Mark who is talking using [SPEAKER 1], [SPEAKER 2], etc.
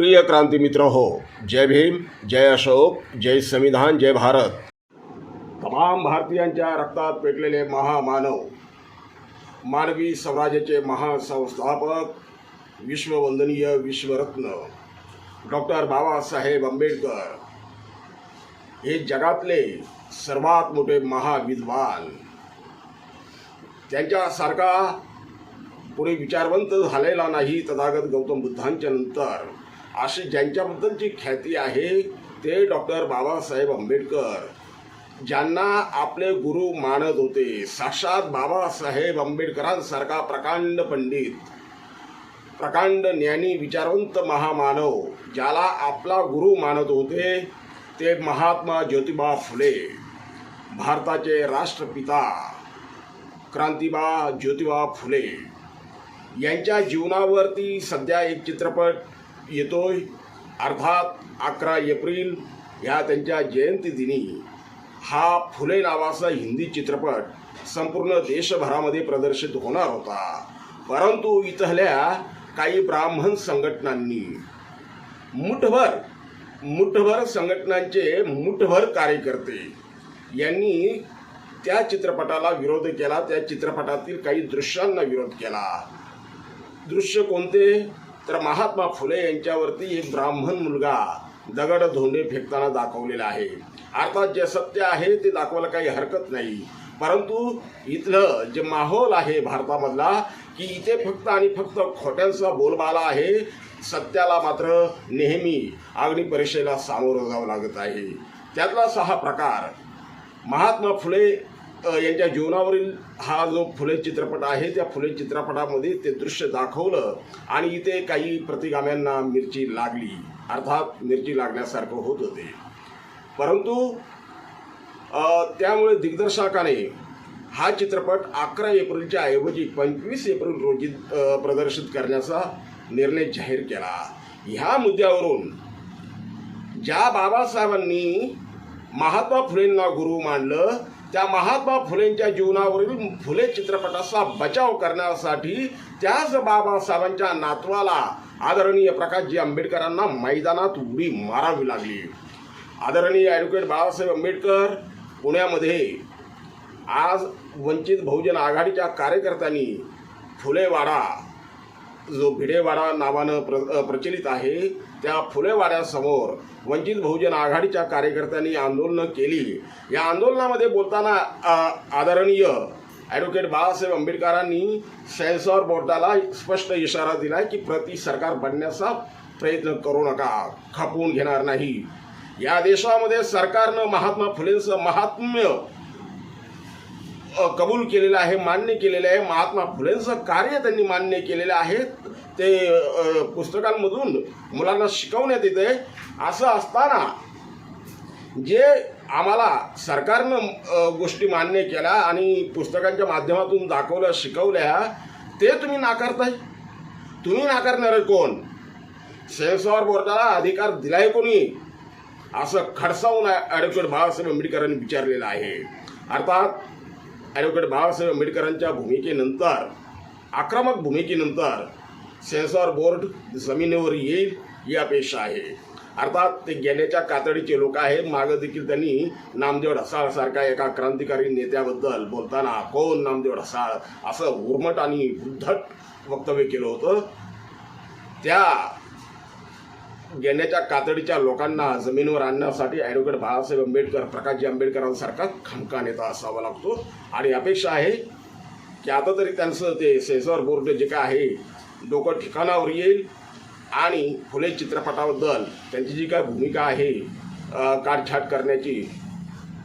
[SPEAKER 1] प्रिय क्रांती मित्र हो जय भीम जय अशोक जय संविधान जय भारत. तमाम भारतीयांच्या रक्तात पेटलेले महामानव मानवी स्वराज्याचे महासंस्थापक विश्ववंदनीय विश्वरत्न डॉक्टर बाबासाहेब आंबेडकर हे जगातले सर्वात मोठे महाविद्वान. त्यांच्यासारखा पुढे विचारवंत झालेला नाही तथागत गौतम बुद्धांच्या नंतर. अशी ज्यांच्याबद्दलची ख्याती आहे ते डॉक्टर बाबासाहेब आंबेडकर. ज्यांना आपले गुरु मानत होते साक्षात बाबासाहेब आंबेडकरांसारखा प्रकांड पंडित प्रकांड ज्ञानी विचारवंत महामानव ज्याला आपला गुरु मानत होते ते महात्मा ज्योतिबा फुले भारताचे राष्ट्रपिता क्रांतिबा ज्योतिबा फुले. यांच्या जीवनावरती सध्या एक चित्रपट येतोय. अर्थात अकरा एप्रिल ह्या त्यांच्या जयंतीदिनी हा फुले नावाचा हिंदी चित्रपट संपूर्ण देशभरामध्ये प्रदर्शित होणार होता. परंतु इथल्या काही ब्राह्मण संघटनांनी मुठभर मुठभर संघटनांचे मुठभर कार्यकर्ते यांनी त्या चित्रपटाला विरोध केला त्या चित्रपटातील काही दृश्यांना विरोध केला. दृश्य कोणते? तर महात्मा फुले यांच्यावरती एक ब्राह्मण मुलगा दगड धोंडे फेकताना दाखवलेला आहे. अर्थात जे सत्य आहे ते दाखवायला काही हरकत नाही. परंतु इथलं जे माहोल आहे भारतामधला की इथे फक्त आणि फक्त खोट्यांचा बोलबाला आहे सत्याला मात्र नेहमी अग्निपरीक्षेला सामोरं जावं लागत आहे. त्यातलाच हा प्रकार. महात्मा फुले यांच्या जीवनावरील हा जो फुले चित्रपट आहे त्या फुले चित्रपटामध्ये ते दृश्य दाखवलं आणि इथे काही प्रतिगाम्यांना मिरची लागली. अर्थात मिरची लागण्यासारखं होत होते. परंतु त्यामुळे दिग्दर्शकाने हा चित्रपट अकरा एप्रिलच्या ऐवजी पंचवीस एप्रिल रोजी प्रदर्शित करण्याचा निर्णय जाहीर केला. ह्या मुद्द्यावरून ज्या बाबासाहेबांनी महात्मा फुलेंना गुरु मानलं त्या महात्मा फुलेंच्या जीवनावरील फुले चित्रपटाचा बचाव करण्यासाठी त्याच बाबासाहेबांच्या नातवाला आदरणीय प्रकाशजी आंबेडकरांना मैदानात उडी मारावी लागली. आदरणीय ॲडव्होकेट बाबासाहेब आंबेडकर पुण्यामध्ये आज वंचित बहुजन आघाडीच्या कार्यकर्त्यांनी फुलेवाडा जो भिडेवाडा नावानं प्र प्रचलित आहे त्या फुलेवाड्यासमोर वंचित बहुजन आघाडीच्या कार्यकर्त्यांनी आंदोलनं केली. या आंदोलनामध्ये बोलताना आदरणीय ॲडव्होकेट बाळासाहेब आंबेडकरांनी सेन्सॉर बोर्डाला स्पष्ट इशारा दिला की प्रति सरकार बनण्याचा प्रयत्न करू नका खपवून घेणार नाही. या देशामध्ये सरकारनं महात्मा फुलेंचं महात्म्य कबूल केलेलं आहे मान्य केलेलं आहे. महात्मा फुलेंचं कार्य त्यांनी मान्य केलेलं आहे. ते पुस्तकांमधून मुलांना शिकवण्यात येते असं असताना जे आम्हाला सरकारनं गोष्टी मान्य केल्या आणि पुस्तकांच्या माध्यमातून दाखवल्या शिकवल्या ते तुम्ही नाकारताय? तुम्ही नाकारणार कोण? सेन्सॉर बोर्डाला अधिकार दिलाय कोणी? असं खडसावून ॲडव्होकेट बाळासाहेब आंबेडकरांनी विचारलेलं आहे. अर्थात ॲडव्होकेट बाळासाहेब आंबेडकरांच्या भूमिकेनंतर आक्रमक भूमिकेनंतर सेन्सॉर बोर्ड जमिनीवर येईल ही अपेक्षा आहे. अर्थात ते गेण्याच्या कातडीचे लोक आहेत. मागं देखील त्यांनी नामदेव ढसाळसारख्या एका क्रांतिकारी नेत्याबद्दल बोलताना कोण नामदेव ढसाळ असं उर्मट आणि उद्धट वक्तव्य केलं होतं? त्या घेण्याच्या कातडीच्या लोकांना जमिनीवर आणण्यासाठी ॲडव्होकेट बाळासाहेब आंबेडकर प्रकाशजी आंबेडकरांसारखा खमका नेता असावा लागतो. आणि अपेक्षा आहे की आता तरी त्यांचं ते सेन्सॉर बोर्ड जे काय आहे डोकं ठिकाणावर येईल. आणि फुले चित्रपटाबद्दल त्यांची जी काय भूमिका आहे काटछाट करण्याची